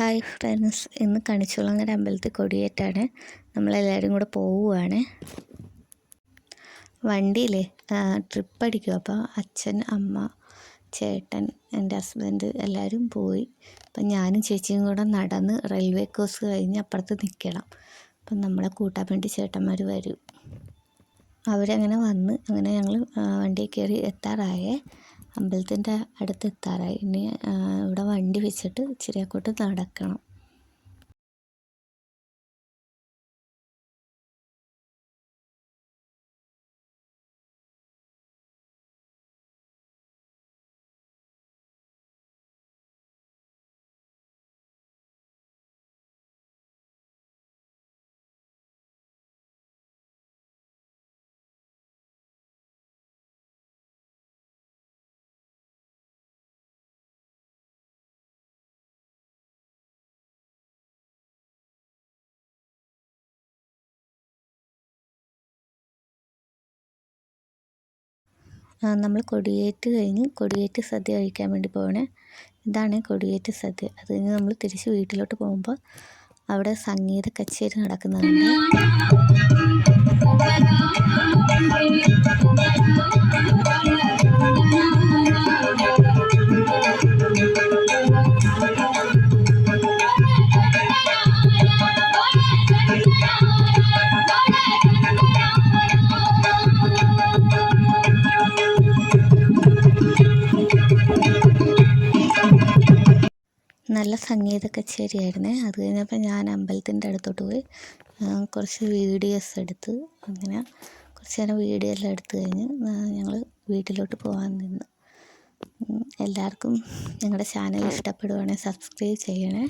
Hi friends ഇന്ന് കണിച്ചുളങ്ങര അമ്പലത്തിൽ കൊടിയേറ്റാണ്. നമ്മളെല്ലാവരും കൂടെ പോവുകയാണ് വണ്ടിയിൽ ട്രിപ്പ് അടിക്കും. അപ്പോൾ അച്ഛൻ അമ്മ ചേട്ടൻ എന്റെ ഹസ്ബൻഡ് എല്ലാവരും പോയി. അപ്പം ഞാനും ചേച്ചിയും കൂടെ നടന്ന് റെയിൽവേ കോഴ്സ് കഴിഞ്ഞ് അപ്പുറത്ത് നിൽക്കണം അപ്പം നമ്മളെ കൂട്ടാൻ വേണ്ടി ചേട്ടന്മാർ വരും. അവരങ്ങനെ വന്ന് അങ്ങനെ ഞങ്ങൾ വണ്ടിയിൽ കയറി എത്താറായേ. അമ്പലത്തിന്റെ അടുത്ത് എത്താറായി ഇനി ഇവിടെ വണ്ടി വെച്ചിട്ട് ഇച്ചിരി നടക്കണം. നമ്മൾ കൊടിയേറ്റ് കഴിഞ്ഞ് കൊടിയേറ്റ് സദ്യ കഴിക്കാൻ വേണ്ടി പോകണേ ഇതാണ് കൊടിയേറ്റ് സദ്യ. അത് കഴിഞ്ഞ് നമ്മൾ തിരിച്ച് വീട്ടിലോട്ട് പോകുമ്പോൾ അവിടെ സംഗീത കച്ചേരി നടക്കുന്നുണ്ട്. നല്ല സംഗീത കച്ചേരിയായിരുന്നേ അത് കഴിഞ്ഞപ്പോൾ ഞാൻ അമ്പലത്തിന്റെ അടുത്തോട്ട് പോയി. കുറച്ച് വീഡിയോസ് എടുത്ത് അങ്ങനെ കുറച്ച് നേരം വീഡിയോ എല്ലാം എടുത്തു കഴിഞ്ഞ് ഞങ്ങൾ വീട്ടിലോട്ട് പോകാൻ നിന്നു. എല്ലാവർക്കും ഞങ്ങളുടെ ചാനൽ ഇഷ്ടപ്പെടുവാണെങ്കിൽ സബ്സ്ക്രൈബ് ചെയ്യണേ.